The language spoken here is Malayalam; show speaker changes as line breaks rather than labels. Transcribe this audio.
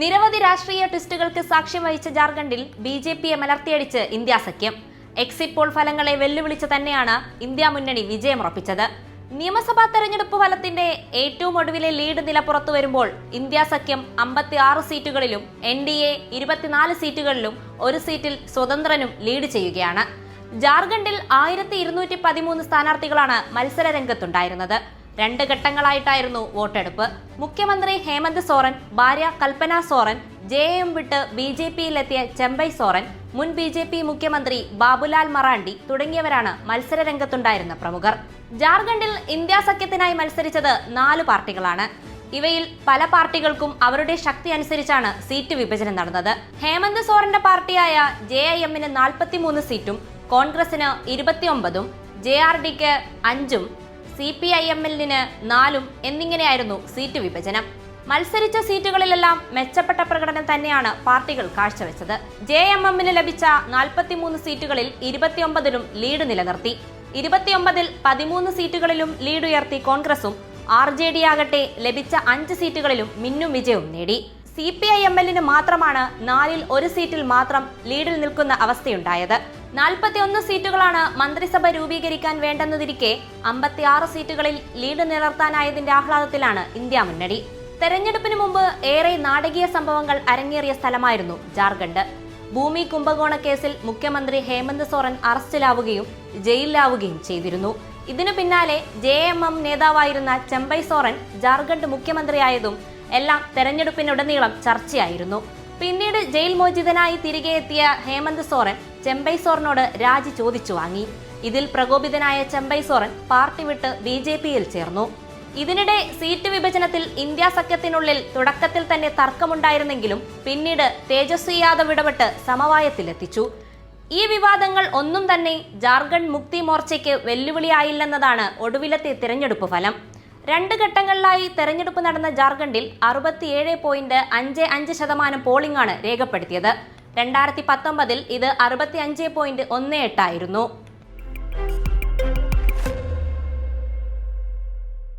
നിരവധി രാഷ്ട്രീയ ട്വിസ്റ്റുകൾക്ക് സാക്ഷ്യം വഹിച്ച ജാർഖണ്ഡിൽ ബി ജെ പിയെ മലർത്തിയടിച്ച് ഇന്ത്യ സഖ്യം. എക്സിറ്റ് പോൾ ഫലങ്ങളെ വെല്ലുവിളിച്ച് തന്നെയാണ് ഇന്ത്യ മുന്നണി വിജയമുറപ്പിച്ചത്. നിയമസഭാ തെരഞ്ഞെടുപ്പ് ഫലത്തിന്റെ ഏറ്റവും ഒടുവിലെ ലീഡ് നില പുറത്തു വരുമ്പോൾ ഇന്ത്യ സഖ്യം അമ്പത്തി ആറ് സീറ്റുകളിലും എൻ ഡി എ ഇരുപത്തിനാല് സീറ്റുകളിലും ഒരു സീറ്റിൽ സ്വതന്ത്രനും ലീഡ് ചെയ്യുകയാണ്. ജാർഖണ്ഡിൽ ആയിരത്തി ഇരുന്നൂറ്റി പതിമൂന്ന് സ്ഥാനാർത്ഥികളാണ് മത്സര രംഗത്തുണ്ടായിരുന്നത്. രണ്ട് ഘട്ടങ്ങളായിട്ടായിരുന്നു വോട്ടെടുപ്പ്. മുഖ്യമന്ത്രി ഹേമന്ത് സോറൻ ഭാര്യ കൽപ്പന സോറൻ ജെ എം വിട്ട് ബി ജെ പിയിലെത്തിയ ചെമ്പൈ സോറൻ മുൻ ബി ജെ പി മുഖ്യമന്ത്രി ബാബുലാൽ മറാണ്ടി തുടങ്ങിയവരാണ് മത്സര രംഗത്തുണ്ടായിരുന്ന പ്രമുഖർ. ജാർഖണ്ഡിൽ ഇന്ത്യ സഖ്യത്തിനായി മത്സരിച്ചത് നാല് പാർട്ടികളാണ്. ഇവയിൽ പല പാർട്ടികൾക്കും അവരുടെ ശക്തി അനുസരിച്ചാണ് സീറ്റ് വിഭജനം നടന്നത്. ഹേമന്ത് സോറന്റെ പാർട്ടിയായ ജെ ഐ എമ്മിന് നാൽപ്പത്തിമൂന്ന് സീറ്റും കോൺഗ്രസിന് ഇരുപത്തിയൊമ്പതും ജെ ആർ ഡിക്ക് അഞ്ചും സി പി ഐ എമ്മിന് നാലും എന്നിങ്ങനെയായിരുന്നു സീറ്റ് വിഭജനം. മത്സരിച്ച സീറ്റുകളിലെല്ലാം മെച്ചപ്പെട്ട പ്രകടനം തന്നെയാണ് പാർട്ടികൾ കാഴ്ചവെച്ചത്. ജെ എം എമ്മിന് ലഭിച്ച നാൽപ്പത്തിമൂന്ന് സീറ്റുകളിൽ ഇരുപത്തിയൊമ്പതിലും ലീഡ് നിലനിർത്തി. ഇരുപത്തിയൊമ്പതിൽ പതിമൂന്ന് സീറ്റുകളിലും ലീഡ് ഉയർത്തി കോൺഗ്രസും. ആർ ജെ ഡി ആകട്ടെ ലഭിച്ച അഞ്ച് സീറ്റുകളിലും മിന്നും വിജയവും നേടി. സി പി ഐ എം എല്ലിന് മാത്രമാണ് നാലിൽ ഒരു സീറ്റിൽ മാത്രം ലീഡിൽ നിൽക്കുന്ന അവസ്ഥയുണ്ടായത്. നാൽപ്പത്തിയൊന്ന് സീറ്റുകളാണ് മന്ത്രിസഭ രൂപീകരിക്കാൻ വേണ്ടെന്നതിരിക്കെ അമ്പത്തിയാറ് സീറ്റുകളിൽ ലീഡ് നിലർത്താനായതിന്റെ ആഹ്ലാദത്തിലാണ് ഇന്ത്യ മുന്നണി. തെരഞ്ഞെടുപ്പിന് മുമ്പ് ഏറെ നാടകീയ സംഭവങ്ങൾ അരങ്ങേറിയ സ്ഥലമായിരുന്നു ജാർഖണ്ഡ്. ഭൂമി കുംഭകോണ കേസിൽ മുഖ്യമന്ത്രി ഹേമന്ത് സോറൻ അറസ്റ്റിലാവുകയും ജയിലിലാവുകയും ചെയ്തിരുന്നു. ഇതിനു പിന്നാലെ ജെ നേതാവായിരുന്ന ചെമ്പൈ സോറൻ ജാർഖണ്ഡ് മുഖ്യമന്ത്രിയായതും എല്ലാം തെരഞ്ഞെടുപ്പിനുടനീളം ചർച്ചയായിരുന്നു. പിന്നീട് ജയിൽ മോചിതനായി തിരികെ എത്തിയ ഹേമന്ത് സോറൻ ചെമ്പൈ സോറിനോട് രാജി ചോദിച്ചു വാങ്ങി. ഇതിൽ പ്രകോപിതനായ ചെമ്പൈ സോറൻ പാർട്ടി വിട്ട് ബി ജെ പിയിൽ ചേർന്നു. ഇതിനിടെ സീറ്റ് വിഭജനത്തിൽ ഇന്ത്യ സഖ്യത്തിനുള്ളിൽ തുടക്കത്തിൽ തന്നെ തർക്കമുണ്ടായിരുന്നെങ്കിലും പിന്നീട് തേജസ്വി യാദവ് ഇടപെട്ട് സമവായത്തിലെത്തിച്ചു. ഈ വിവാദങ്ങൾ ഒന്നും തന്നെ ജാർഖണ്ഡ് മുക്തി മോർച്ചയ്ക്ക് വെല്ലുവിളിയായില്ലെന്നതാണ് ഒടുവിലത്തെ തിരഞ്ഞെടുപ്പ് ഫലം. രണ്ട് ഘട്ടങ്ങളിലായി തെരഞ്ഞെടുപ്പ് നടന്ന ജാർഖണ്ഡിൽ അറുപത്തിയേഴ് പോയിന്റ് അഞ്ച് അഞ്ച് ശതമാനം പോളിംഗാണ് രേഖപ്പെടുത്തിയത്. രണ്ടായിരത്തി പത്തൊമ്പതിൽ ഇത് അറുപത്തി അഞ്ച് പോയിന്റ് ഒന്ന് എട്ടായിരുന്നു